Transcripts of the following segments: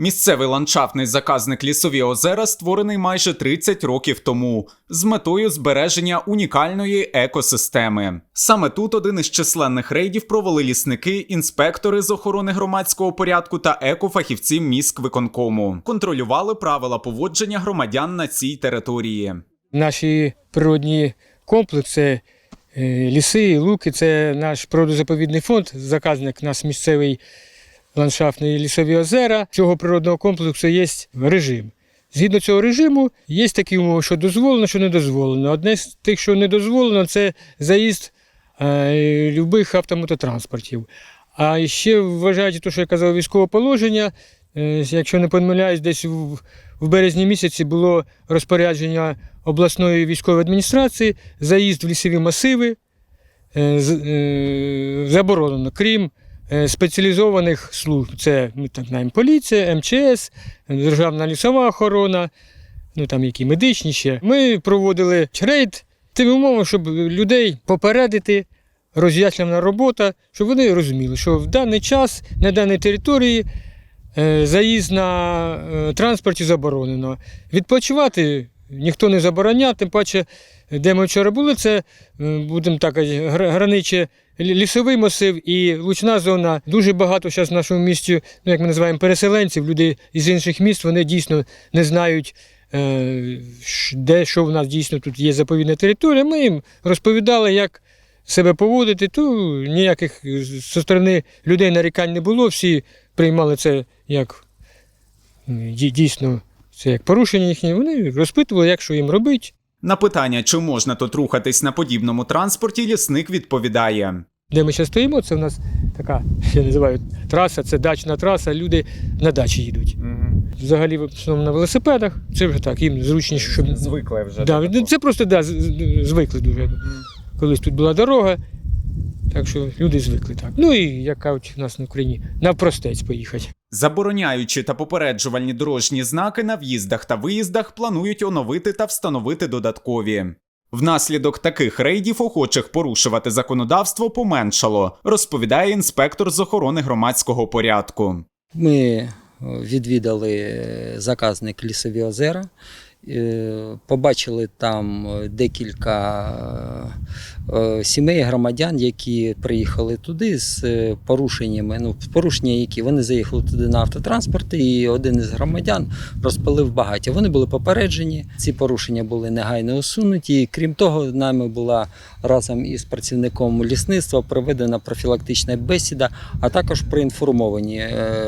Місцевий ландшафтний заказник Лісові озера створений майже 30 років тому з метою збереження унікальної екосистеми. Саме тут один із численних рейдів провели лісники, інспектори з охорони громадського порядку та екофахівці міськвиконкому. Контролювали правила поводження громадян на цій території. Наші природні комплекси, е, ліси, луки це наш природозаповідний фонд, заказник наш місцевий ландшафтний лісові озера. Цього природного комплексу є режим. Згідно цього режиму, є такі умови, що дозволено, що не дозволено. Одне з тих, що не дозволено, це заїзд е, любих автомототранспортів. А ще вважаючи те, що я казав, військове положення, е, якщо не помиляюсь, десь в, березні місяці було розпорядження обласної військової адміністрації, заїзд в лісові масиви е, заборонено, крім спеціалізованих служб. Це ми так знаємо, поліція, МЧС, Державна лісова охорона, ну там які медичні ще. Ми проводили рейд тим умовам, щоб людей попередити. Роз'яснювана робота, щоб вони розуміли, що в даний час на даній території е, заїзд на е, транспорті заборонено. Відпочивати ніхто не забороняє, тим паче, де ми вчора були, це будемо так граниче лісовий масив і лучна зона. Дуже багато зараз в нашому місті, ну як ми називаємо, переселенців, люди із інших міст, вони дійсно не знають. е, Де що в нас дійсно тут є заповідна територія, ми їм розповідали, як себе поводити, то ніяких зі сторони людей нарікань не було. Всі приймали це як дійсно це як порушення їхнє. Вони розпитували, як що їм робити. На питання, чи можна тут рухатись на подібному транспорті, лісник відповідає. Де ми зараз стоїмо, це в нас така, я називаю траса, це дачна траса, люди на дачі їдуть. Взагалі в основному на велосипедах. Це вже так, їм зручніше, щоб. Звикли вже. Да, це просто да, звикли дуже. Колись тут була дорога, так що люди звикли так. Ну і як кажуть в нас на Україні, навпростець поїхати. Забороняючи та попереджувальні дорожні знаки на в'їздах та виїздах планують оновити та встановити додаткові. Внаслідок таких рейдів охочих порушувати законодавство поменшало, розповідає інспектор з охорони громадського порядку. Ми е, відвідали е, заказник Лісові озера, побачили там е, декілька е, сімей громадян, які приїхали туди з е, порушеннями. Ну, порушення, які вони заїхали туди на автотранспорт, і один із громадян розпалив багаття. Вони були попереджені. Ці порушення були негайно усунуті. Крім того, нами була разом із працівником лісництва проведена профілактична бесіда, а також проінформовані е,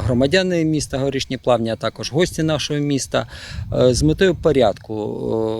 громадяни міста Горішні Плавні, а також гості нашого міста е, з метою порядку е,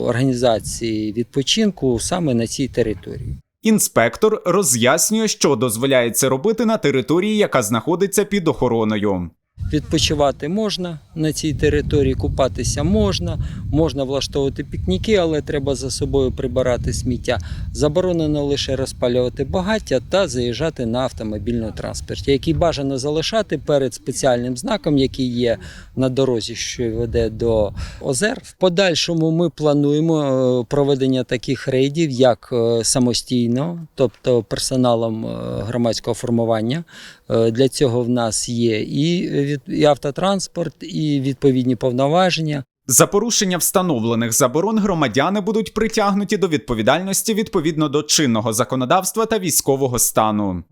організації відпочинку саме на цій території. Інспектор роз'яснює, що дозволяється робити на території, яка знаходиться під охороною. Відпочивати можна на цій території, купатися можна, можна влаштовувати пікніки, але треба за собою прибирати сміття. Заборонено лише розпалювати багаття та заїжджати на автомобільному транспорті, який бажано залишати перед спеціальним знаком, який є на дорозі, що веде до озер. В подальшому ми плануємо е, проведення таких рейдів як е, самостійно, тобто персоналом е, громадського формування. Для цього в нас є і, від- і автотранспорт, відповідні повноваження. За порушення встановлених заборон громадяни будуть притягнуті до відповідальності відповідно до чинного законодавства та військового стану.